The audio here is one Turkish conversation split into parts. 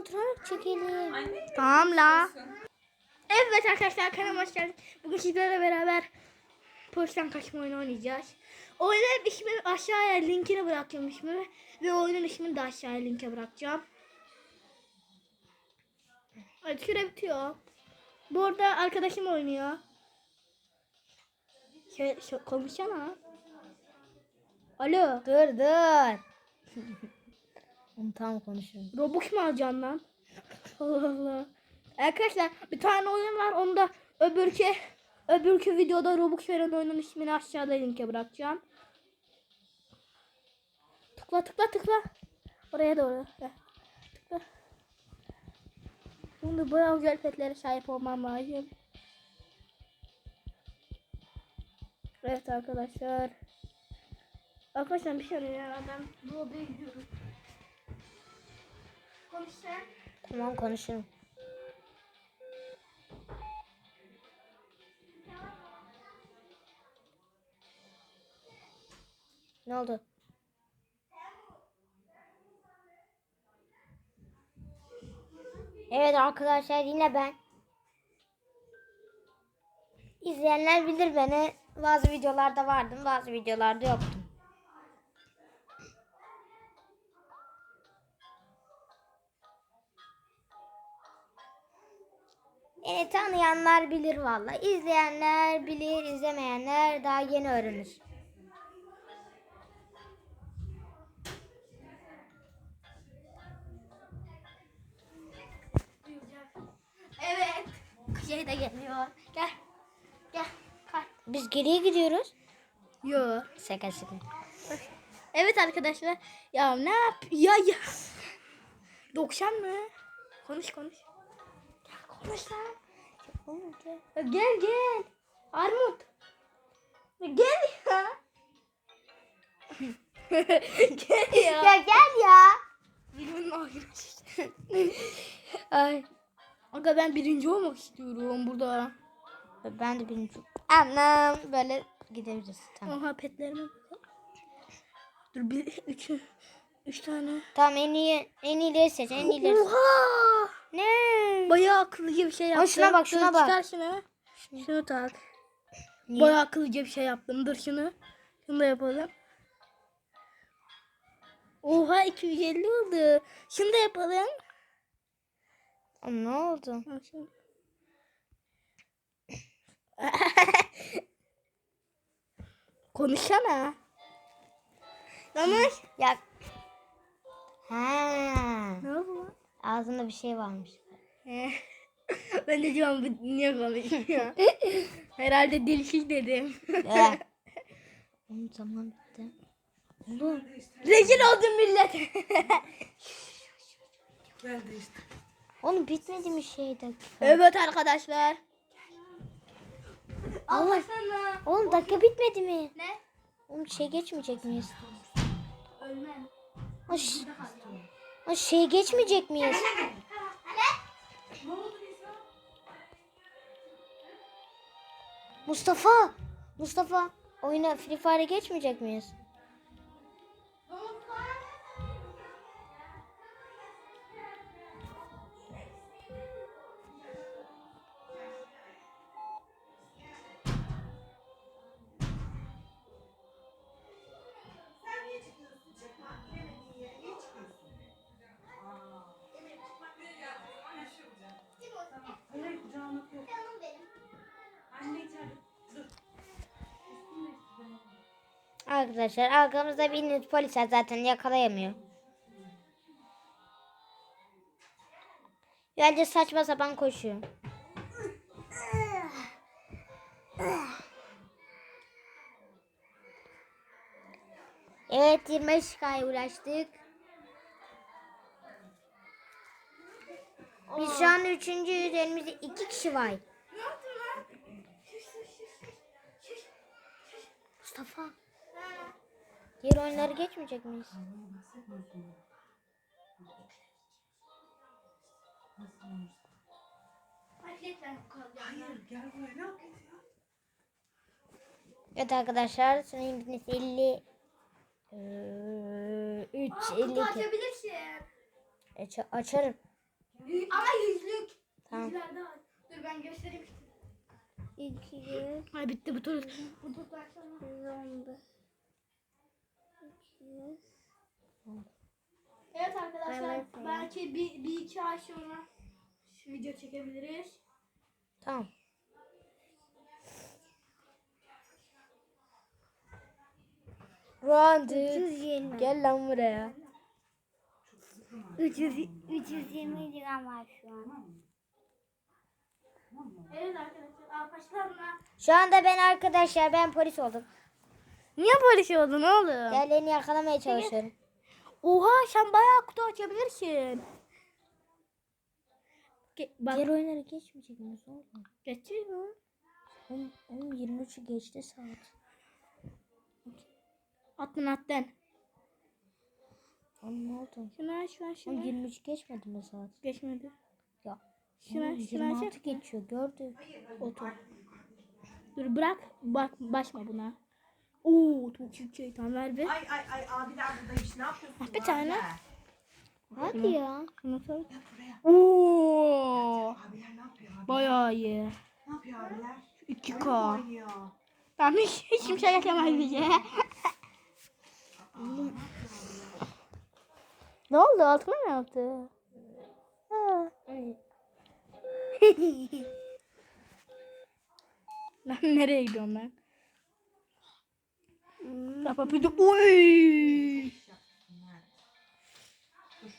Oturarak çekelim. Anne. Tamam la. Evet arkadaşlar kanalıma hoş geldiniz. Bugün sizlerle beraber polisten kaçma oyunu oynayacağız. Oyunun ismini aşağıya linkini bırakacağım ismini. Ve oyunun ismini de aşağıya linke bırakacağım. Evet süre bitiyor. Bu arada arkadaşım oynuyor. Şey, şey, konuşsana. Alo. Dur dur. Onu tam konuşurum. Robux mu alacaksın lan? Allah Allah. Arkadaşlar bir tane oyun var. Onu da öbürkü öbürkü videoda Robux veren oyunun ismini aşağıda linke bırakacağım. Tıkla tıkla tıkla. Oraya doğru. Tıkla. Şimdi bayağı güzel petlere sahip olmam lazım. Evet arkadaşlar. Arkadaşlar bir şey ya. Ben odaya gidiyorum. Konuş. Tamam konuşurum. Ne oldu? Evet arkadaşlar yine ben. İzleyenler bilir beni. Bazı videolarda vardım, bazı videolarda yoktum. Beni tanıyanlar bilir valla. İzleyenler bilir, izlemeyenler daha yeni öğrenir. Evet. Şey de geliyor. Gel. Gel. Kalk. Biz geriye gidiyoruz. Yo. Şaka şaka. Evet arkadaşlar. Ya ne yap? Ya ya. 90 mı? Konuş konuş. Ya Gel gel. Armut. Gel ya. gel ya. Ya gel ya. Bilimin sıçtı. Ay. Aga ben birinci olmak istiyorum burada. Ben de bilmiyorum. Anam böyle gidebiliriz. Tamam. Oha petlerime. Dur bir, üç, üç tane. Tamam en iyi en iyileri seç. En iyileri. Oha! Ne? Bayağı akıllıca bir şey yaptım. şuna bak, şuna Dur, bak. Çıkar şunu. Şunu tak. Niye? Bayağı akıllıca bir şey yaptım. Dur şunu. Şunu da yapalım. Oha 250 oldu. Şunu da yapalım. Aa, Ne oldu? Konuşsana. Konuş. Ya. Ha. Ne oldu lan? Ağzında bir şey varmış. ben de diyorum bu niye konuşuyor? Herhalde dilsiz dedim. Oğlum zaman bitti. Oğlum. Rezil oldum millet. Geldi işte. Oğlum bitmedi mi şey dakika? evet arkadaşlar. Allah sana. Oğlum dakika bitmedi mi? Ne? Oğlum şey geçmeyecek miyiz? Ölmem. O, şey geçmeyecek miyiz? Mustafa! Mustafa! Oyuna Free Fire'e geçmeyecek miyiz? Arkadaşlar arkamızda bir polis var zaten yakalayamıyor. Bence saçma sapan koşuyor. Evet 25 kaya ulaştık. Biz şu an üçüncüyüz. Elimizde iki kişi var. Mustafa. Diğer oyunları geçmeyecek miyiz? Atletler Hayır gel buraya ne yapıyorsun ya? Evet arkadaşlar sınavın bitmesi 50 eee, 3 52. Açabilirsin. Aç- açarım. Ama yüzlük. Tamam. Yüzlerde var. Dur ben göstereyim. 200, Ay bitti bu tur. Bu tur başlama. 115, 200. Evet arkadaşlar belki bir, bir iki ay sonra şu video çekebiliriz. Tamam. Randy 320. gel lan buraya. 300, 320 liram var şu an. Evet arkadaşlar arkadaşlarla. Şu anda ben arkadaşlar ben polis oldum. Niye polis oldun oğlum? Diğerlerini yakalamaya çalışıyorum. Oha sen bayağı kutu açabilirsin. Ge- bak Diğer oyunları geçmeyecek mu? 10, 10 23'ü geçti saat. Attın attın. Oğlum ne oldu? Şunu aç şunu aç Oğlum şunu. 23 geçmedi mi saat? Geçmedi. Ya. Şunu oğlum, aç şunu 26 aç. geçiyor gördüm. Otur. Dur bırak. Bak başma buna. Oo çok şey tamam ver bir. Ay ay ay abiler buradaymış. Ne yapıyorsun? Bir tane. Abiler? Hadi ya. Sor. Yat buraya. Oo Abiler ne yapıyor abi? bayağı iyi. Ne yapıyor abiler? 2K. Oyun mu oynuyor? Tamam hiç, hiç kimse geçemez bize. ne oldu? Altıma mı yaptı? Ha. Lan nereye gidiyorum ben? Papa bir de oy. Şiş yapmış bunlar. Dur.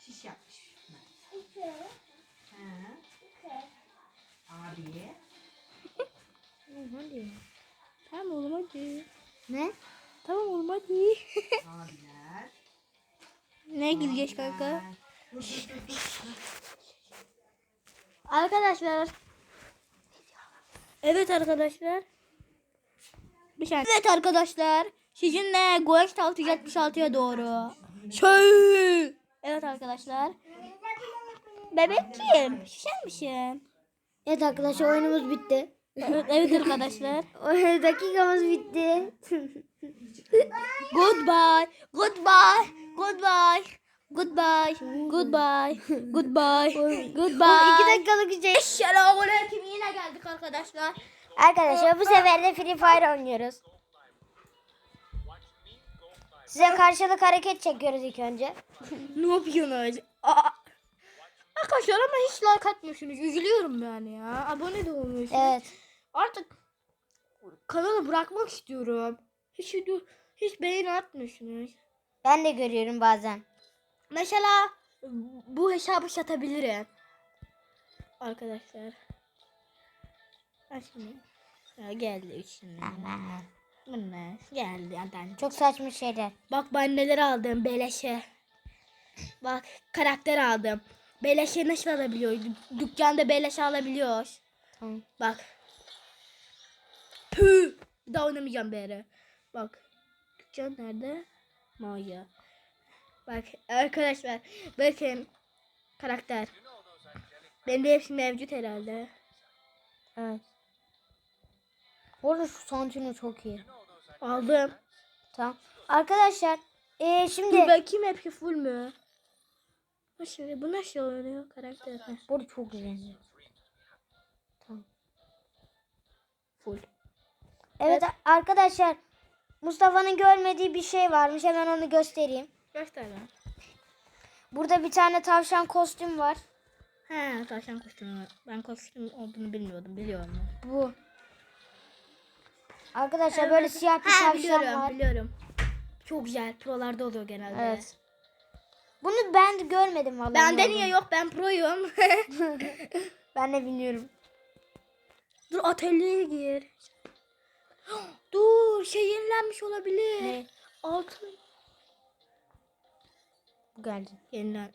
Şiş yapmış bunlar. He. Abi. Hadi. Tamam oğlum hadi. Ne? Tamam oğlum hadi. Abiler. ne gideceğiz kanka? Arkadaşlar. Evet arkadaşlar. Bir saniye. Evet arkadaşlar. Sizinle Ghost 676'ya doğru. Şey. Evet arkadaşlar. Bebekçiyim. Şişer misin? Evet arkadaşlar oyunumuz bitti. Evet, evet arkadaşlar. O- Dakikamız bitti. Goodbye. Goodbye. Goodbye. Goodbye. Goodbye. Goodbye. Goodbye. İki dakikalık şey. Selamünaleyküm. Yine geldik arkadaşlar. Arkadaşlar bu sefer de Free Fire oynuyoruz. Size karşılık hareket çekiyoruz ilk önce. Ne yapıyorsunuz? Aa. Arkadaşlar ama hiç like atmıyorsunuz. Üzülüyorum yani ya. Abone de olmuyorsunuz. Evet. Artık kanalı bırakmak istiyorum. Hiç video, hiç beğeni atmıyorsunuz. Ben de görüyorum bazen. Mesela bu hesabı satabilirim. Arkadaşlar. Açmayayım. Ya geldi şimdi. Bu ne? Geldi adam. Çok saçma şeyler. Bak ben neler aldım beleşe. Bak karakter aldım. Beleşe nasıl alabiliyoruz? Dük- Dükkanda beleşe alabiliyoruz. Tamam. Bak. Püh. Bir daha oynamayacağım bir yere. Bak. Dükkan nerede? Maya. Bak arkadaşlar. Bakın. Karakter. Benim de hepsi mevcut herhalde. Evet. Bu arada şu Santino çok iyi. Aldım. Tamam. Arkadaşlar ee, Dur şimdi bakayım hepsi full mü? Nasıl? Bu nasıl oluyor karakter? Heh, bu arada çok güzel. Tamam. Full. Evet arkadaşlar Mustafa'nın görmediği bir şey varmış. Hemen onu göstereyim. Göster lan. Burada bir tane tavşan kostüm var. He tavşan kostümü. Ben kostüm olduğunu bilmiyordum. Biliyorum. Bu. Arkadaşlar böyle siyah bir Ha, tavşan biliyorum, var. biliyorum. Çok güzel. Prolarda oluyor genelde. Evet. Bunu ben de görmedim vallahi. Bende niye yok? Ben proyum. Ben de bilmiyorum. Dur atölyeye gir. Dur şey yenilenmiş olabilir. Ne? Altın. Bu geldi. Yenilen.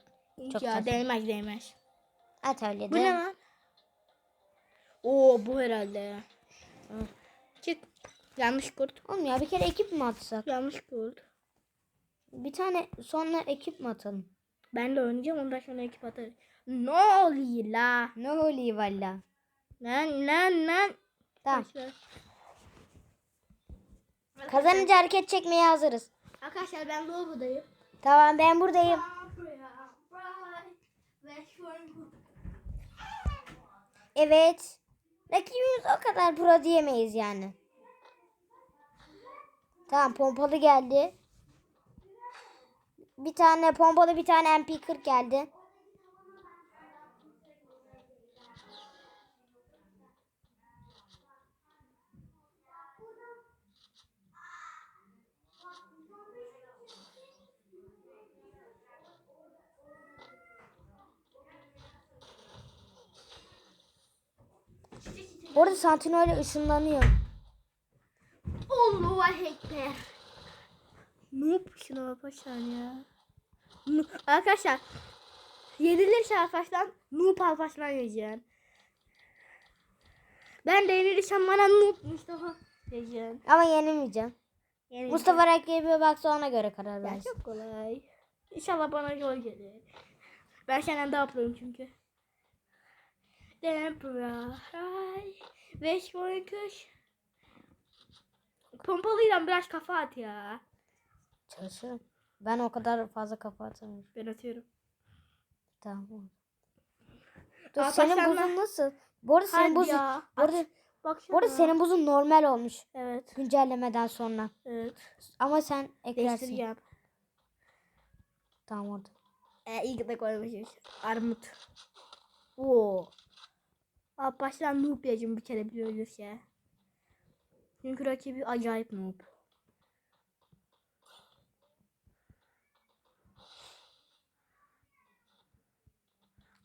Çok ya saçma. değmez değmez. Atölyede. Bu ne lan? Oo bu herhalde. Hı. Yanlış kurt. Oğlum ya bir kere ekip mi atsak? Yanlış kurt. Bir tane sonra ekip mi atalım? Ben de oynayacağım ondan sonra ekip atarız. Ne oluyor la? Ne oluyor valla? Lan lan lan. Tamam. Kazanınca hareket çekmeye hazırız. Arkadaşlar ben Doğu'dayım. Tamam ben buradayım. Evet. Rakibimiz o kadar pro diyemeyiz yani. Tamam pompalı geldi. Bir tane pompalı bir tane MP40 geldi. Bu arada Sentinel ışınlanıyor. Allah ekber. Şuna bak paşam ya. Arkadaşlar yenilirse Alparslan Noob Alparslan yiyeceksin. Ben de yenilirsem bana Noob Mustafa yiyeceksin. Ama yenilmeyeceğim. Yenileceğim. Mustafa rakibe baksa ona göre karar Ya versin. çok kolay. İnşallah bana yol gelir. Ben senden daha proyum çünkü. Temporay. Beş boyun kış. Pompalıyla biraz kafa at ya. Çalışırım. Ben o kadar fazla kafa atamıyorum. Ben atıyorum. Tamam. Dur Aa, senin başlanma. buzun nasıl? Bu arada senin Hadi buzun, ya. bu arada, Bak bu arada senin buzun normal olmuş. Evet. Güncellemeden sonra. Evet. Ama sen eklersin. Değiştireceğim. Tamam orada. Ee, iyi de koymuşuz. Armut. Oo. Noob diyeceğim bir kere bir ölürse. Çünkü rakibi acayip noob.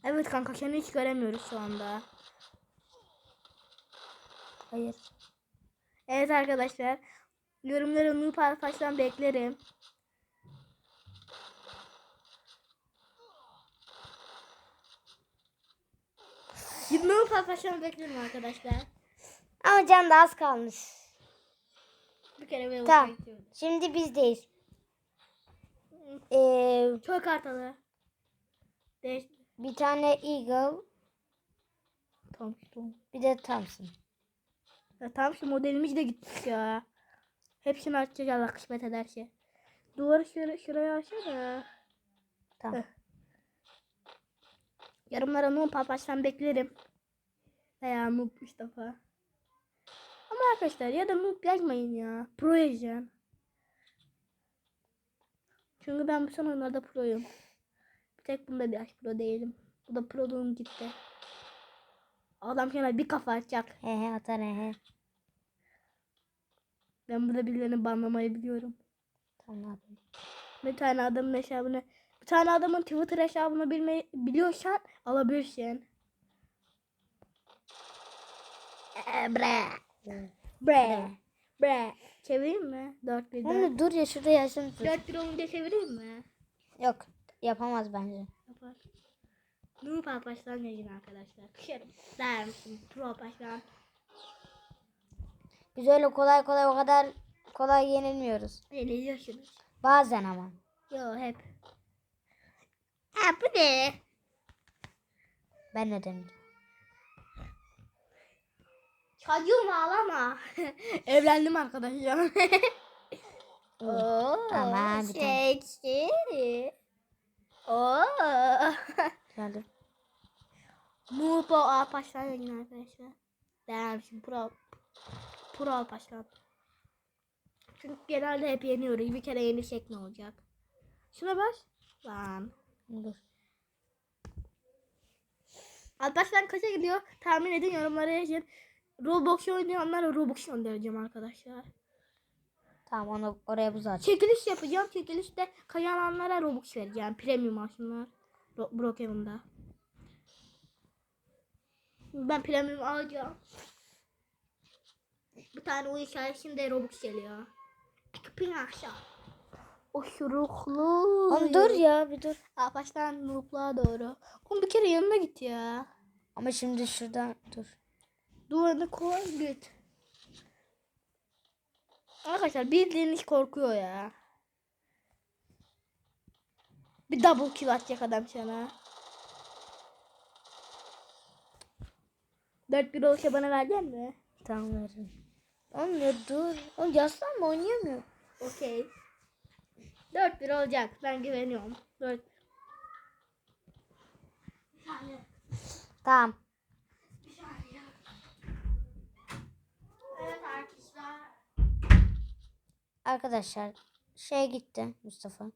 Evet kanka seni hiç göremiyoruz şu anda. Hayır. Evet arkadaşlar. Yorumları noob arkadaşlar beklerim. Noob arkadaşlar beklerim arkadaşlar. Ama can da az kalmış. Bir kere böyle Tamam. bekliyorum. Şimdi bizdeyiz. Ee, Çok kartalı. Değiş. bir tane Eagle, Tamam bir de Thompson. Ya tamam modelimiz de gitmiş ya. Hepsini açacağız Allah kısmet ederse. Duvarı şuraya, şuraya açsana. Tamam. Heh. Yarımlara Nuh Papaş'tan beklerim. Veya Nuh Mustafa. Ama arkadaşlar ya da Nuh yazmayın ya. Pro yazacaksın. Çünkü ben bu son oyunlarda proyum. Bir tek bunda biraz pro değilim. Bu da proluğum gitti. Adam sana bir kafa atacak. He he atar he he. Ben burada birilerini banlamayı biliyorum. Tamam? Bir tane adamın hesabını bir tane adamın Twitter hesabını bilmeyi biliyorsan alabilirsin. Ee, bre. Bre. Çevireyim mi? 4 1 4. Oğlum dur ya şurada yaşın. 4 1 olunca çevireyim mi? Yok yapamaz bence. Yapar. Noob Alparslan yayın arkadaşlar. Kışarım. Der misin? Pro Alparslan. Biz öyle kolay kolay o kadar kolay yenilmiyoruz. Eğleniyorsunuz. Bazen ama. Yo hep. Ha bu ne? Ben ne dedim? Çocuğum ağlama. Evlendim arkadaşlar. Oo, Aman bir tane. seksi. Oo. Geldim. Mupo Alpaşlan yayın arkadaşlar. Şimdi pro pro Alpaşlan. Çünkü genelde hep yeniyoruz. Bir kere yenilsek ne olacak? Şuna bas. Lan. Dur. Alparslan kaça gidiyor? Tahmin edin yorumlara yazın. Roblox oynayanlara Roblox göndereceğim arkadaşlar. Tamam onu oraya buz aç. Çekiliş yapacağım. Çekilişte kazananlara Robux vereceğim. Premium alsınlar. Ro- Brokeman'da. Ben premium alacağım. Bir tane oyun sayesinde Robux geliyor. Ekipin aşağı. O şuruklu. Oğlum dur ya bir dur. Aa, baştan noob'luğa doğru. Oğlum bir kere yanına git ya. Ama şimdi şuradan dur. Duvarını koy git. Arkadaşlar bildiğiniz korkuyor ya. Bir double kill atacak adam sana. 4-1 olsa bana verecek mi? Tamam veririm. Oğlum ya dur. Oğlum yaslanma oynayamıyor. Okey. 4-1 olacak. Ben güveniyorum. 4 Tamam. Arkadaşlar şey gitti Mustafa.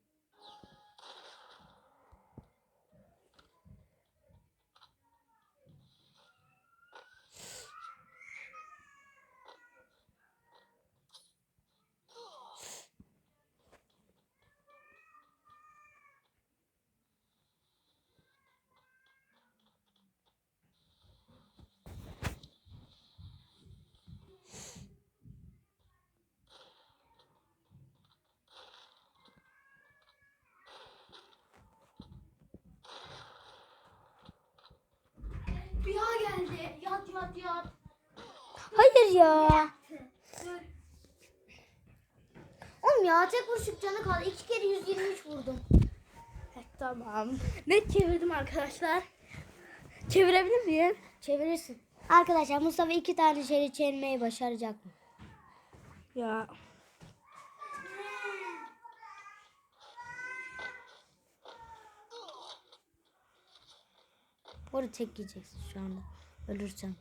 Hayır ya. Oğlum ya tek vuruşuk canı kaldı. İki kere 123 vurdum. Tamam. Ne çevirdim arkadaşlar? Çevirebilir miyim? Çevirirsin. Arkadaşlar Mustafa iki tane şerit çevirmeyi başaracak mı? Ya. Bu arada tek yiyeceksin şu anda. Ölürsen.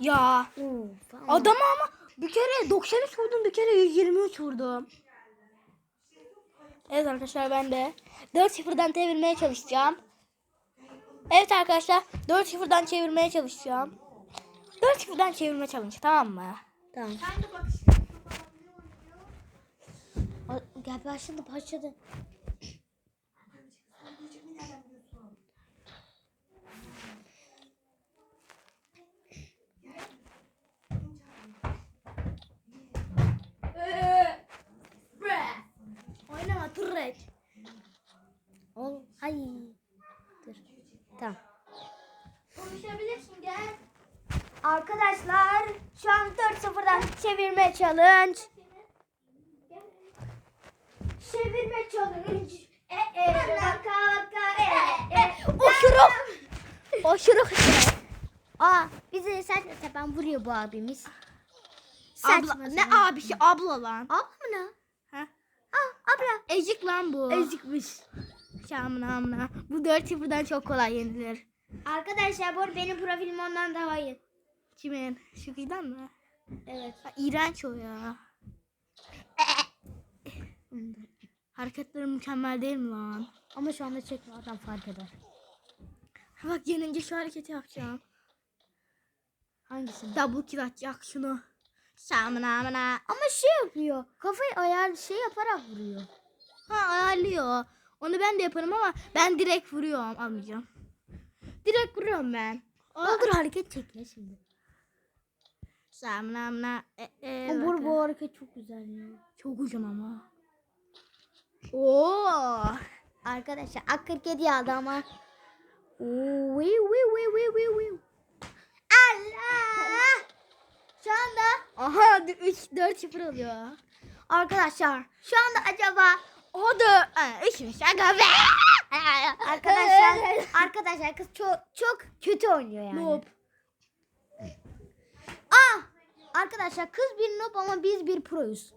Ya. Oo, tamam. Adama ama bir kere 93 vurdum bir kere 123 vurdum. Evet arkadaşlar ben de 4-0'dan çevirmeye çalışacağım. Evet arkadaşlar 4-0'dan çevirmeye çalışacağım. 4-0'dan çevirme challenge tamam mı? Tamam. Sen de bak O- Gel başladı başladı. Sen diyeceğimi nereden biliyorsun? Turret. Ol. Ay. Dur. Tamam. Konuşabilirsin gel. Arkadaşlar şu an 4-0'dan çevirme challenge. Çevirme challenge. E e vaka vaka e e. Oşuruk. Oşuruk işte. Aa bizi saçma sapan vuruyor bu abimiz. Abla, Saçma ne sapan. abisi abla lan. Abla mı ne? Ha? Aa abla. Ezik lan bu. Ezikmiş. Şamına amına. Bu 4-0'dan çok kolay yenilir. Arkadaşlar bu arada benim profilim ondan daha iyi. Kimin? Şu kızdan mı? Evet. Ha, iğrenç o ya. Hareketleri mükemmel değil mi lan? Ama şu anda çekme adam fark eder. Ha, Bak yenince şu hareketi yapacağım. Hangisini? Double kill atacak şunu. Şamına amına. Ama şey yapıyor. Kafayı ayar şey yaparak vuruyor. Ha ayarlıyor. Onu ben de yaparım ama ben direkt vuruyorum. Almayacağım. Direkt vuruyorum ben. Olur hareket çek ya şimdi. Şamına amına. E, e, bu, bu hareket çok güzel ya. Çok ucum ama. Oo. Arkadaşlar A47 aldı ama. Oo, wiu, wiu, wiu, wiu, wiu. Allah! Şu anda Aha 3 4 0 oluyor. arkadaşlar şu anda acaba O da 3 şaka be. arkadaşlar arkadaşlar kız çok çok kötü oynuyor yani. Noob. Ah! Arkadaşlar kız bir noob ama biz bir proyuz.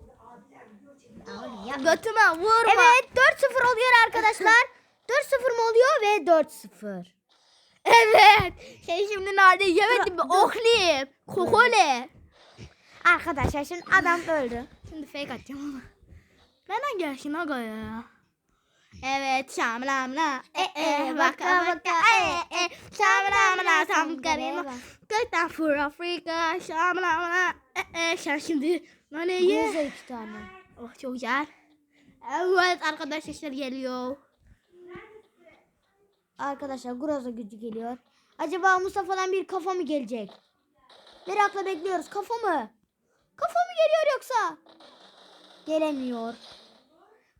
Götüme vurma. Evet 4-0 oluyor arkadaşlar. 4-0 mı oluyor ve 4-0. Evet. Şey şimdi nerede yemedin mi? Ohlim. Kokole. Arkadaşlar şimdi adam öldü. Şimdi fake atacağım ama. Nereden gelsin aga ya? Evet şamlamla e e vaka vaka e e şamlamla tam karima Gökten for Afrika şamlamla e e sen şimdi nane ye. Güzel iki tane. Oh çok güzel. Evet arkadaşlar geliyor. Arkadaşlar Groza gücü geliyor. Acaba Mustafa'dan bir kafa mı gelecek? Merakla bekliyoruz. Kafa mı? Kafa mı geliyor yoksa? Gelemiyor.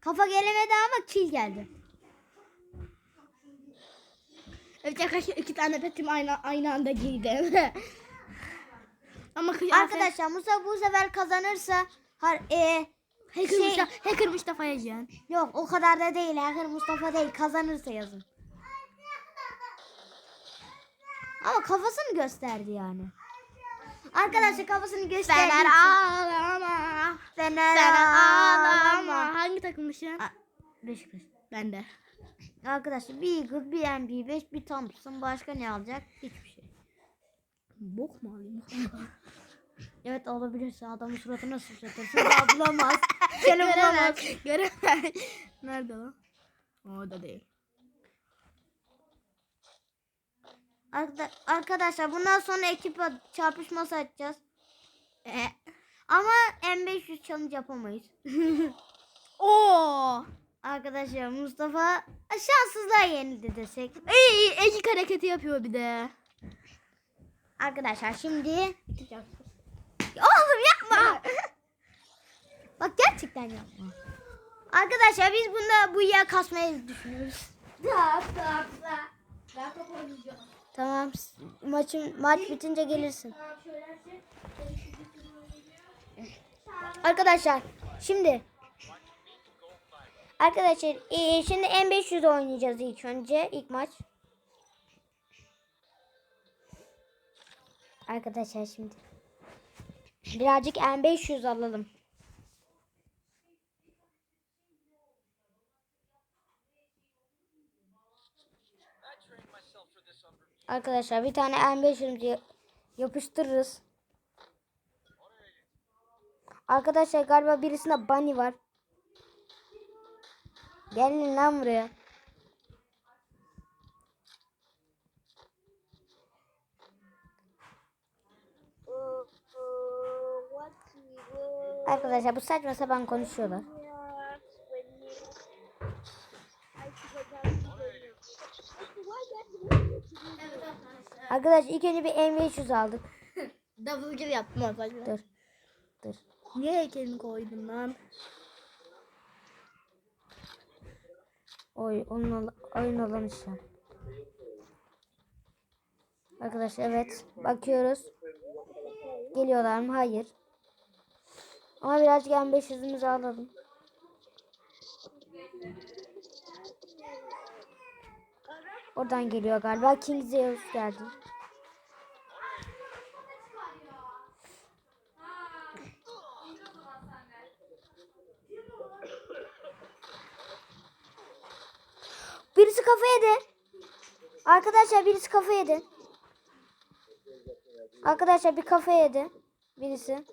Kafa gelemedi ama kill geldi. Evet arkadaşlar iki tane petim aynı aynı anda giydim. Ama. Arkadaşlar Mustafa bu sefer kazanırsa Har e, Hacker, Şey- Mustafa, Hacker Mustafa yazacaksın. yok o kadar da değil. Hacker Mustafa değil. Kazanırsa yazın. Ama kafasını gösterdi yani. Arkadaşlar kafasını gösterdi. Fener ağlama. Fener Fener ağlama. ağlama. Hangi takımlısın? A- Beşiktaş. Ben de. Arkadaşlar bir Eagle, bir MP5, bir Thompson. Başka ne alacak? Hiçbir şey. Bok mu alayım? Evet alabilirsin. Adamın suratına sıçratırsın. Daha bulamaz. Seni bulamaz. Göremez. Göremez. Nerede o? Orada değil. Arkadaşlar bundan sonra ekip çarpışması açacağız. E. Ama M500 challenge yapamayız. Oo. Arkadaşlar Mustafa şanssızlığa yenildi desek. İyi, ilk hareketi yapıyor bir de. Arkadaşlar şimdi Oğlum yapma. Bak gerçekten yapma. Arkadaşlar biz bunda bu ya kasmayı düşünüyoruz. Tamam. Maçın maç bitince gelirsin. Arkadaşlar şimdi Arkadaşlar eee, şimdi M500 oynayacağız ilk önce ilk maç. Arkadaşlar şimdi birazcık M500 alalım. Arkadaşlar bir tane M500 ya- yapıştırırız. Arkadaşlar galiba birisinde bunny var. Gelin lan buraya. Arkadaşlar bu saçma sapan konuşuyorlar. Arkadaşlar ilk önce bir M500 aldık. Davulcu yaptım arkadaşlar. Dur. Dur. Niye heykelini koydun lan? Oy, onun al- oyun alanı şu an. Arkadaşlar evet. Bakıyoruz. Geliyorlar mı? Hayır. Ama birazcık M500'ümüzü alalım. Oradan geliyor galiba. King Zeus geldi. Birisi kafa yedi. Arkadaşlar birisi kafa yedi. Arkadaşlar bir kafa yedi. Birisi.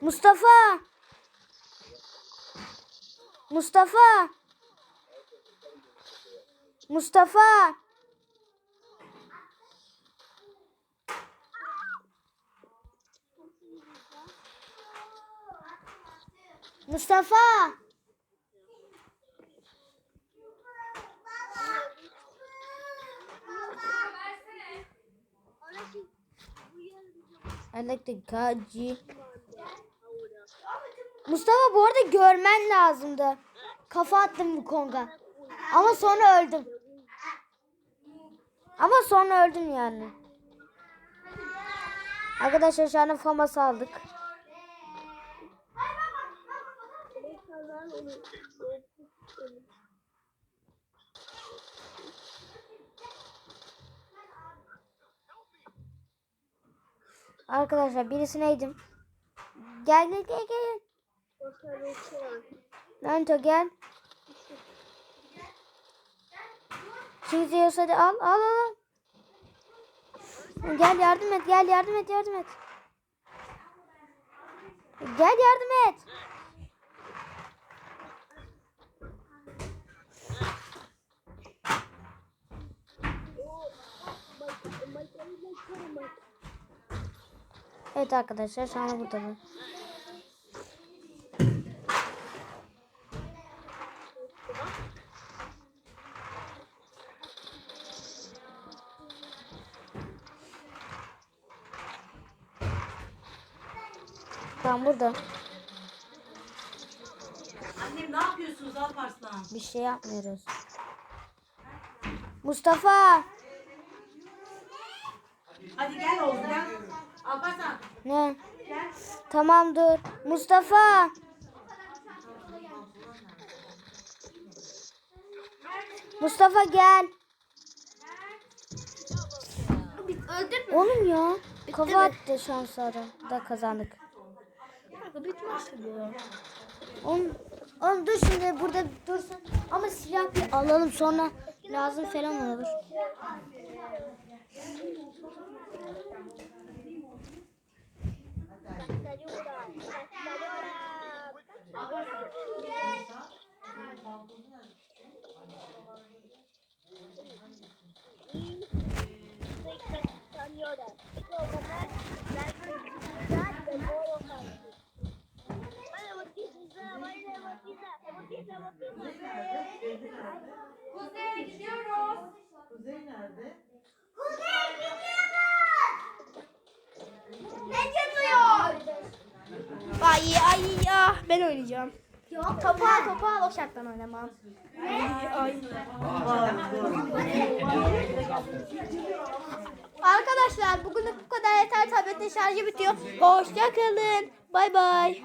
Mustafa. Mustafa. Mustafa. Mustafa. I like the gaji. Mustafa bu arada görmen lazımdı. Kafa attım bu konga. Ama sonra öldüm. Ama sonra öldüm yani. Arkadaşlar şu anda famas aldık. Arkadaşlar birisine Gel gel gel gel. Nanto gel. Yiyorsa hadi al al al. Gel yardım et gel yardım et yardım et. Gel yardım et. Evet arkadaşlar şu an burada. Tamam burada. Annem ne yapıyorsunuz Alparslan? Bir şey yapmıyoruz. Mustafa. Hadi gel oğlum gel. Ne? Tamam dur. Mustafa. Mustafa gel. Öldün Oğlum ya. Kafa mi? attı şansları da kazandık. Kanka bitmezse bu. Oğlum, oğlum dur şimdi burada dursun. Ama silah bir alalım sonra lazım falan olur. Kuzey nerede? Ay ay ya ben oynayacağım. Topu al topu al o şarttan oynamam. Ay. Arkadaşlar bugünlük bu kadar yeter tabletin şarjı bitiyor. Hoşça kalın. Bay bay.